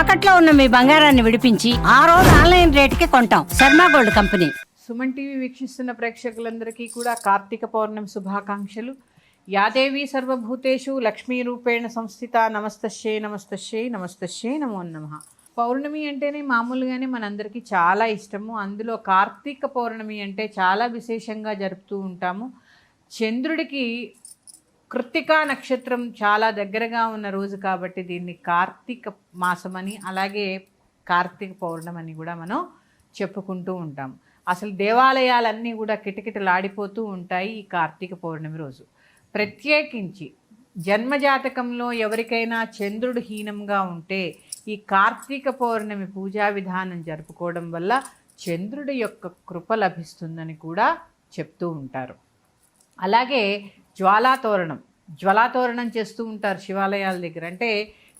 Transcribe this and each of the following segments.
తాకట్లో ఉన్న మీ బంగారాన్ని విడిపించి ఆ రోజు ఆన్లైన్ రేటుకి కొంటాం. Sharma gold company. Suman TV వీక్షిస్తున్న ప్రేక్షకులందరికీ కూడా కార్తీక పౌర్ణమి శుభాకాంక్షలు. యాదేవి సర్వభూతేషు లక్ష్మీ రూపేణ సంస్థిత నమస్తశ్యే నమస్తశ్యే నమస్తశ్యే నమో నమ. పౌర్ణమి అంటేనే మామూలుగానే మనందరికీ చాలా ఇష్టము. అందులో కార్తీక పౌర్ణమి అంటే చాలా విశేషంగా జరుపుతూ ఉంటాము. చంద్రుడికి కృత్తికా నక్షత్రం చాలా దగ్గరగా ఉన్న రోజు కాబట్టి దీన్ని కార్తీక మాసమని అలాగే కార్తీక పౌర్ణమని కూడా మనం చెప్పుకుంటూ ఉంటాం. అసలు దేవాలయాలన్నీ కూడా కిటకిటలాడిపోతూ ఉంటాయి ఈ కార్తీక పౌర్ణమి రోజు. ప్రత్యేకించి జన్మజాతకంలో ఎవరికైనా చంద్రుడు హీనంగా ఉంటే ఈ కార్తీక పౌర్ణమి పూజా విధానం జరుపుకోవడం వల్ల చంద్రుడి యొక్క కృప లభిస్తుందని కూడా చెప్తూ ఉంటారు. అలాగే జ్వాలాతోరణం. జ్వలాతోరణం చేస్తూ ఉంటారు శివాలయాల దగ్గర. అంటే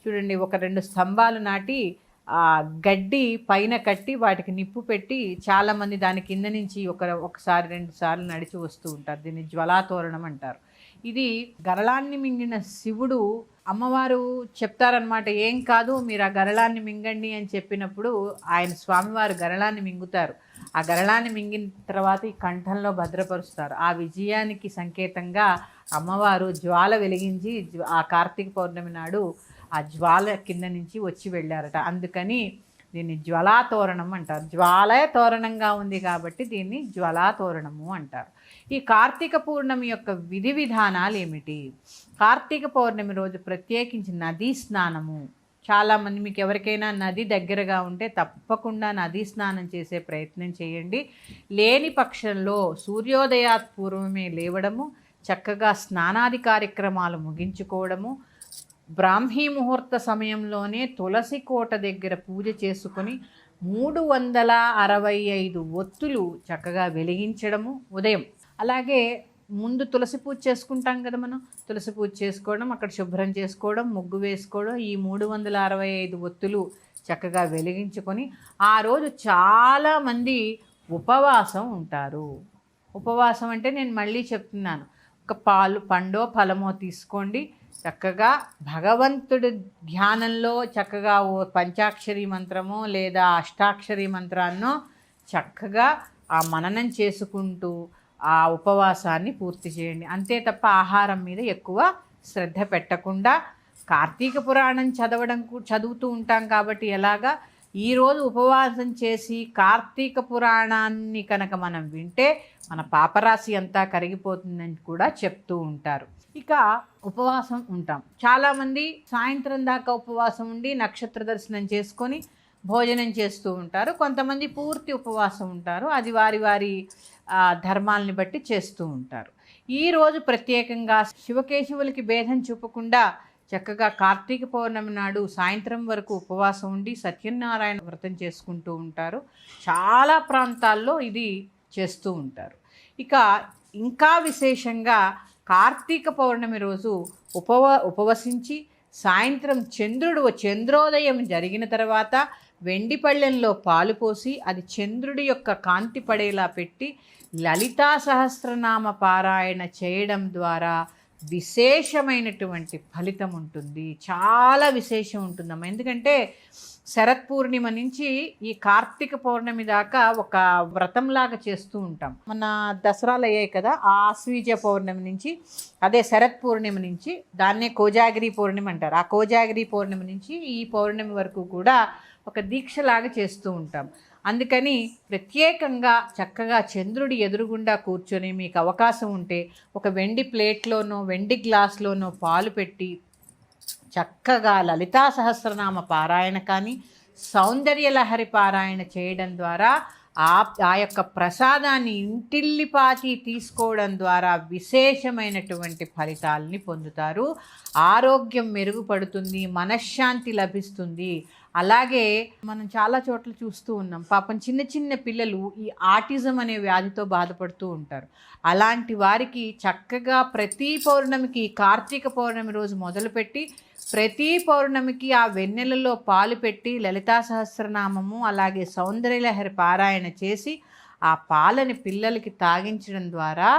చూడండి ఒక రెండు స్తంభాలు నాటి ఆ గడ్డి పైన కట్టి వాటికి నిప్పు పెట్టి చాలామంది దాని కింద నుంచి ఒక ఒకసారి రెండు సార్లు నడిచి వస్తూ ఉంటారు. దీన్ని జ్వలాతోరణం అంటారు. ఇది గరళాన్ని మింగిన శివుడు అమ్మవారు చెప్తారనమాట ఏం కాదు మీరు ఆ గరళాన్ని మింగండి అని చెప్పినప్పుడు ఆయన స్వామివారు గరళాన్ని మింగుతారు. ఆ గరళాన్ని మింగిన తర్వాత ఈ కంఠంలో భద్రపరుస్తారు. ఆ విజయానికి సంకేతంగా అమ్మవారు జ్వాల వెలిగించి జ్వ- ఆ కార్తీక పౌర్ణమి నాడు ఆ జ్వాల కింద నుంచి వచ్చి వెళ్ళారట. అందుకని దీన్ని జ్వలాతోరణం అంటారు. జ్వాలయ తోరణంగా ఉంది కాబట్టి దీన్ని జ్వలాతోరణము అంటారు. ఈ కార్తీక పౌర్ణమి యొక్క విధి విధానాలు ఏమిటి? కార్తీక పౌర్ణమి రోజు ప్రత్యేకించి నదీ స్నానము. చాలామంది మీకు ఎవరికైనా నది దగ్గరగా ఉంటే తప్పకుండా నదీ స్నానం చేసే ప్రయత్నం చేయండి. లేని పక్షంలో సూర్యోదయాత్ పూర్వమే లేవడము చక్కగా స్నానాది కార్యక్రమాలు ముగించుకోవడము బ్రాహ్మీ ముహూర్త సమయంలోనే తులసి కోట దగ్గర పూజ చేసుకొని మూడు వందల అరవై ఐదు ఒత్తులు చక్కగా వెలిగించడము ఉదయం. అలాగే ముందు తులసి పూజ చేసుకుంటాం కదా మనం. తులసి పూజ చేసుకోవడం అక్కడ శుభ్రం చేసుకోవడం ముగ్గు వేసుకోవడం ఈ మూడు వందల అరవై ఐదు ఒత్తులు చక్కగా వెలిగించుకొని ఆ రోజు చాలామంది ఉపవాసం ఉంటారు. ఉపవాసం అంటే నేను మళ్ళీ చెప్తున్నాను. ఒక పాలు పండో ఫలమో తీసుకోండి. చక్కగా భగవంతుడి ధ్యానంలో చక్కగా ఓ పంచాక్షరి మంత్రమో లేదా అష్టాక్షరి మంత్రాన్నో చక్కగా ఆ మననం చేసుకుంటూ ఆ ఉపవాసాన్ని పూర్తి చేయండి. అంతే తప్ప ఆహారం మీద ఎక్కువ శ్రద్ధ పెట్టకుండా కార్తీక పురాణం చదవడం చదువుతూ ఉంటాం కాబట్టి ఎలాగా ఈరోజు ఉపవాసం చేసి కార్తీక పురాణాన్ని కనుక మనం వింటే మన పాపరాశి అంతా కరిగిపోతుందని కూడా చెప్తూ ఉంటారు. ఇక ఉపవాసం ఉంటాం. చాలామంది సాయంత్రం దాకా ఉపవాసం ఉండి నక్షత్ర దర్శనం చేసుకొని భోజనం చేస్తూ ఉంటారు. కొంతమంది పూర్తి ఉపవాసం ఉంటారు. అది వారి వారి ధర్మాలని బట్టి చేస్తూ ఉంటారు. ఈరోజు ప్రత్యేకంగా శివకేశవులకి భేదం చూపకుండా చక్కగా కార్తీక పౌర్ణమి నాడు సాయంత్రం వరకు ఉపవాసం ఉండి సత్యనారాయణ వ్రతం చేసుకుంటూ ఉంటారు. చాలా ప్రాంతాల్లో ఇది చేస్తూ ఉంటారు. ఇక ఇంకా విశేషంగా కార్తీక పౌర్ణమి రోజు ఉపవ ఉపవసించి సాయంత్రం చంద్రుడు చంద్రోదయం జరిగిన తర్వాత వెండి పళ్ళెంలో పాలు పోసి అది చంద్రుడి యొక్క కాంతి పడేలా పెట్టి లలితా సహస్రనామ పారాయణ చేయడం ద్వారా విశేషమైనటువంటి ఫలితం ఉంటుంది. చాలా విశేషం ఉంటుందమ్మా. ఎందుకంటే శరత్ పూర్ణిమ నుంచి ఈ కార్తీక పౌర్ణమి దాకా ఒక వ్రతంలాగా చేస్తూ ఉంటాం. మన దసరాలు అయ్యాయి కదా ఆ ఆశ్వీజ పౌర్ణమి నుంచి అదే శరత్ పూర్ణిమ నుంచి దాన్నే కోజాగిరి పౌర్ణమి అంటారు. ఆ కోజాగిరి పౌర్ణమి నుంచి ఈ పౌర్ణమి వరకు కూడా ఒక దీక్షలాగా చేస్తూ ఉంటాం. అందుకని ప్రత్యేకంగా చక్కగా చంద్రుడి ఎదురుగుండా కూర్చొని మీకు అవకాశం ఉంటే ఒక వెండి ప్లేట్లోనో వెండి గ్లాస్లోనో పాలు పెట్టి చక్కగా లలితా సహస్రనామ పారాయణ కానీ సౌందర్య లహరి పారాయణ చేయడం ద్వారా ఆ ఆ యొక్క ప్రసాదాన్ని ఇంటిల్లిపాతి తీసుకోవడం ద్వారా విశేషమైనటువంటి ఫలితాలని పొందుతారు. ఆరోగ్యం మెరుగుపడుతుంది మనశ్శాంతి లభిస్తుంది. అలాగే మనం చాలా చోట్ల చూస్తూ ఉన్నాం. పాపం చిన్న చిన్న పిల్లలు ఈ ఆటిజం అనే వ్యాధితో బాధపడుతూ ఉంటారు. అలాంటి వారికి చక్కగా ప్రతి పౌర్ణమికి కార్తీక పౌర్ణమి రోజు మొదలుపెట్టి ప్రతి పౌర్ణమికి ఆ వెన్నెలలో పాలు పెట్టి లలితా సహస్రనామము అలాగే సౌందర్యలహరి పారాయణ చేసి ఆ పాలని పిల్లలకి తాగించడం ద్వారా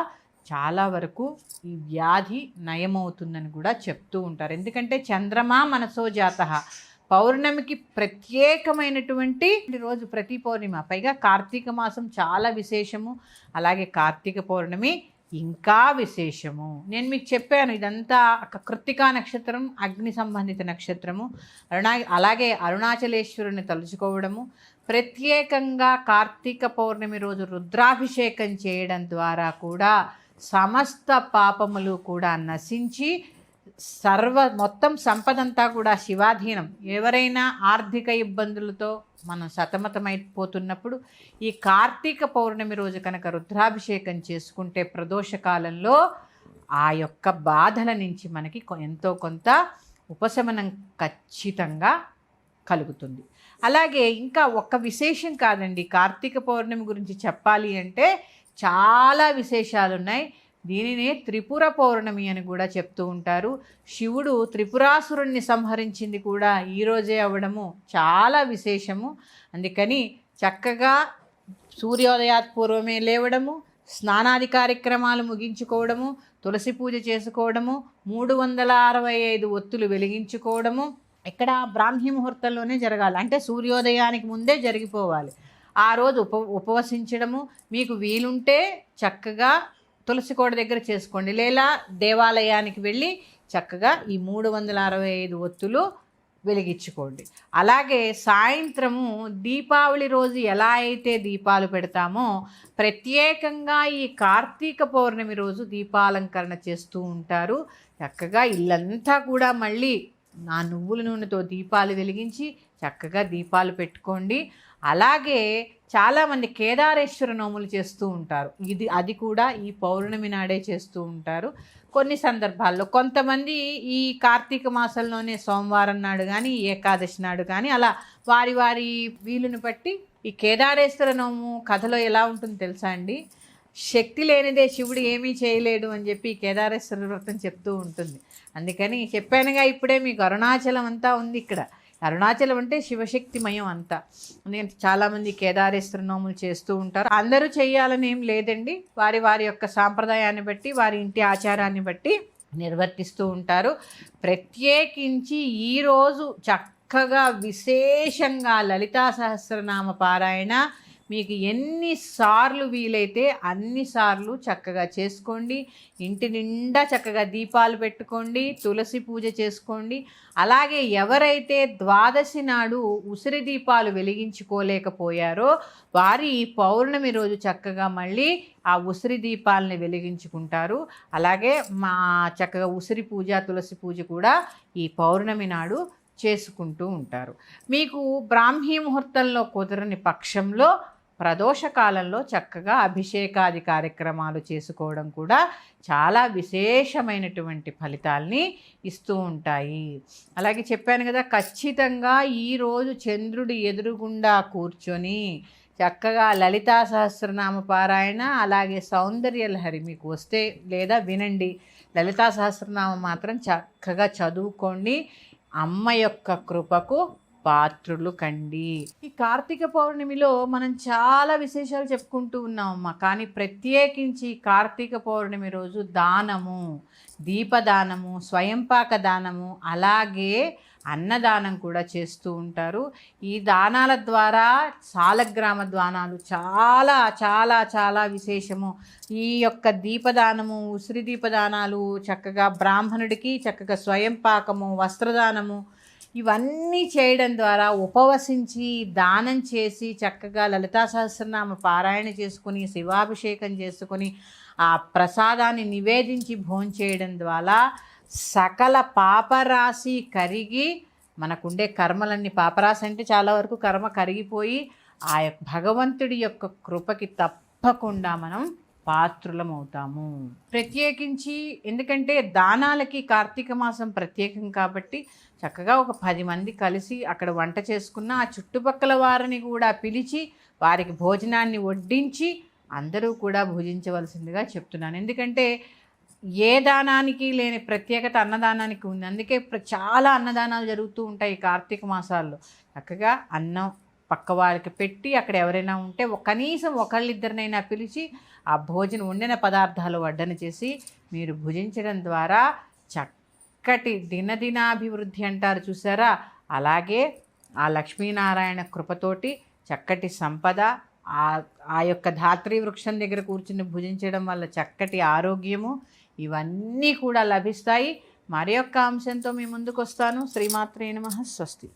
చాలా వరకు ఈ వ్యాధి నయమవుతుందని కూడా చెప్తూ ఉంటారు. ఎందుకంటే చంద్రమా మనసో జాత. పౌర్ణమికి ప్రత్యేకమైనటువంటి రోజు ప్రతి పౌర్ణిమ. పైగా కార్తీక మాసం చాలా విశేషము. అలాగే కార్తీక పౌర్ణమి ఇంకా విశేషము. నేను మీకు చెప్పాను ఇదంతా కృత్తికా నక్షత్రం అగ్ని సంబంధిత నక్షత్రము. అరుణా అలాగే అరుణాచలేశ్వరుని తలుచుకోవడము. ప్రత్యేకంగా కార్తీక పౌర్ణమి రోజు రుద్రాభిషేకం చేయడం ద్వారా కూడా సమస్త పాపములు కూడా నశించి సర్వ మొత్తం సంపదంతా కూడా శివాధీనం. ఎవరైనా ఆర్థిక ఇబ్బందులతో మనం సతమతమైపోతున్నప్పుడు ఈ కార్తీక పౌర్ణమి రోజు కనుక రుద్రాభిషేకం చేసుకుంటే ప్రదోష కాలంలో ఆ యొక్క బాధల నుంచి మనకి ఎంతో కొంత ఉపశమనం ఖచ్చితంగా కలుగుతుంది. అలాగే ఇంకా ఒక్క విశేషం కాదండి. కార్తీక పౌర్ణమి గురించి చెప్పాలి అంటే చాలా విశేషాలు ఉన్నాయి దీనినే త్రిపుర పౌర్ణమి అని కూడా చెప్తూ ఉంటారు. శివుడు త్రిపురాసురుణ్ణి సంహరించింది కూడా ఈరోజే అవ్వడము చాలా విశేషము. అందుకని చక్కగా సూర్యోదయాత్ పూర్వమే లేవడము స్నానాది కార్యక్రమాలు ముగించుకోవడము తులసి పూజ చేసుకోవడము మూడు వందల అరవై ఐదు ఒత్తులు వెలిగించుకోవడము ఇక్కడ బ్రాహ్మీ ముహూర్తంలోనే జరగాలి. అంటే సూర్యోదయానికి ముందే జరిగిపోవాలి. ఆ రోజు ఉప ఉపవసించడము మీకు వీలుంటే చక్కగా తులసి కోట దగ్గర చేసుకోండి. లేదా దేవాలయానికి వెళ్ళి చక్కగా ఈ మూడు వందల అరవై ఐదు ఒత్తులు వెలిగించుకోండి. అలాగే సాయంత్రము దీపావళి రోజు ఎలా అయితే దీపాలు పెడతామో ప్రత్యేకంగా ఈ కార్తీక పౌర్ణమి రోజు దీపాలంకరణ చేస్తూ ఉంటారు. చక్కగా ఇల్లంతా కూడా మళ్ళీ నా నువ్వుల నూనెతో దీపాలు వెలిగించి చక్కగా దీపాలు పెట్టుకోండి. అలాగే చాలామంది కేదారేశ్వర నోములు చేస్తూ ఉంటారు. ఇది అది కూడా ఈ పౌర్ణమి నాడే చేస్తూ ఉంటారు. కొన్ని సందర్భాల్లో కొంతమంది ఈ కార్తీక మాసంలోనే సోమవారం నాడు కానీ ఏకాదశి నాడు కానీ అలా వారి వారి వీలుని బట్టి ఈ కేదారేశ్వర నోము కథలో ఎలా ఉంటుందో తెలుసా అండి? శక్తి లేనిదే శివుడు ఏమీ చేయలేడు అని చెప్పి కేదారేశ్వర వ్రతం చెప్తూ ఉంటుంది. అందుకని చెప్పానుగా ఇప్పుడే మీకు అరుణాచలం అంతా ఉంది ఇక్కడ. అరుణాచలం అంటే శివశక్తిమయం అంతా. ఎందుకంటే చాలామంది కేదారేశ్వర నోములు చేస్తూ ఉంటారు. అందరూ చేయాలని ఏం లేదండి. వారి వారి యొక్క సాంప్రదాయాన్ని బట్టి వారి ఇంటి ఆచారాన్ని బట్టి నిర్వర్తిస్తూ ఉంటారు. ప్రత్యేకించి ఈరోజు చక్కగా విశేషంగా లలితా సహస్రనామ పారాయణ మీకు ఎన్నిసార్లు వీలైతే అన్నిసార్లు చక్కగా చేసుకోండి. ఇంటి నిండా చక్కగా దీపాలు పెట్టుకోండి తులసి పూజ చేసుకోండి. అలాగే ఎవరైతే ద్వాదశి నాడు ఉసిరి దీపాలు వెలిగించుకోలేకపోయారో వారి పౌర్ణమి రోజు చక్కగా మళ్ళీ ఆ ఉసిరి దీపాలని వెలిగించుకుంటారు. అలాగే మా చక్కగా ఉసిరి పూజ తులసి పూజ కూడా ఈ పౌర్ణమి నాడు చేసుకుంటూ ఉంటారు. మీకు బ్రాహ్మీ ముహూర్తంలో కుదరని పక్షంలో ప్రదోష కాలంలో చక్కగా అభిషేకాది కార్యక్రమాలు చేసుకోవడం కూడా చాలా విశేషమైనటువంటి ఫలితాల్ని ఇస్తూ ఉంటాయి. అలాగే చెప్పాను కదా ఖచ్చితంగా ఈరోజు చంద్రుడి ఎదురుగుండా కూర్చొని చక్కగా లలితా సహస్రనామ పారాయణ అలాగే సౌందర్య లహరి మీకు వస్తే లేదా వినండి. లలితా సహస్రనామం మాత్రం చక్కగా చదువుకోండి. అమ్మ యొక్క కృపకు పాత్రులు కండి. ఈ కార్తీక పౌర్ణమిలో మనం చాలా విశేషాలు చెప్పుకుంటూ ఉన్నామమ్మా. కానీ ప్రత్యేకించి కార్తీక పౌర్ణమి రోజు దానము దీపదానము స్వయంపాక దానము అలాగే అన్నదానం కూడా చేస్తూ ఉంటారు. ఈ దానాల ద్వారా సాలగ్రామ దానాలు చాలా చాలా చాలా విశేషము. ఈ యొక్క దీపదానము ఉసిరి దీపదానాలు చక్కగా బ్రాహ్మణుడికి చక్కగా స్వయంపాకము వస్త్రదానము ఇవన్నీ చేయడం ద్వారా ఉపవసించి దానం చేసి చక్కగా లలితా సహస్రనామ పారాయణ చేసుకుని శివాభిషేకం చేసుకుని ఆ ప్రసాదాన్ని నివేదించి భోంచేయడం ద్వారా సకల పాపరాశి కరిగి మనకుండే కర్మలన్నీ పాపరాశి అంటే చాలా వరకు కర్మ కరిగిపోయి ఆ యొక్క భగవంతుడి యొక్క కృపకి తప్పకుండా మనం పాత్రులమవుతాము. ప్రత్యేకించి ఎందుకంటే దానాలకి కార్తీక మాసం ప్రత్యేకం కాబట్టి చక్కగా ఒక పది మంది కలిసి అక్కడ వంట చేసుకున్న ఆ చుట్టుపక్కల వారిని కూడా పిలిచి వారికి భోజనాన్ని వడ్డించి అందరూ కూడా భుజించవలసిందిగా చెప్తున్నాను. ఎందుకంటే ఏ దానానికి లేని ప్రత్యేకత అన్నదానానికి ఉంది. అందుకే చాలా అన్నదానాలు జరుగుతూ ఉంటాయి కార్తీక మాసాల్లో. చక్కగా అన్నం పక్క వాళ్ళకి పెట్టి అక్కడ ఎవరైనా ఉంటే కనీసం ఒకళ్ళిద్దరినైనా పిలిచి ఆ భోజనం వండిన పదార్థాలు వడ్డన చేసి మీరు భుజించడం ద్వారా చక్కటి దినదినాభివృద్ధి అంటారు చూసారా? అలాగే ఆ లక్ష్మీనారాయణ కృపతోటి చక్కటి సంపద ఆ ఆ యొక్క ధాత్రి వృక్షం దగ్గర కూర్చుని భుజించడం వల్ల చక్కటి ఆరోగ్యము ఇవన్నీ కూడా లభిస్తాయి. మరి యొక్క అంశంతో మీ ముందుకు వస్తాను శ్రీమాత్రే నమ. స్వస్తి.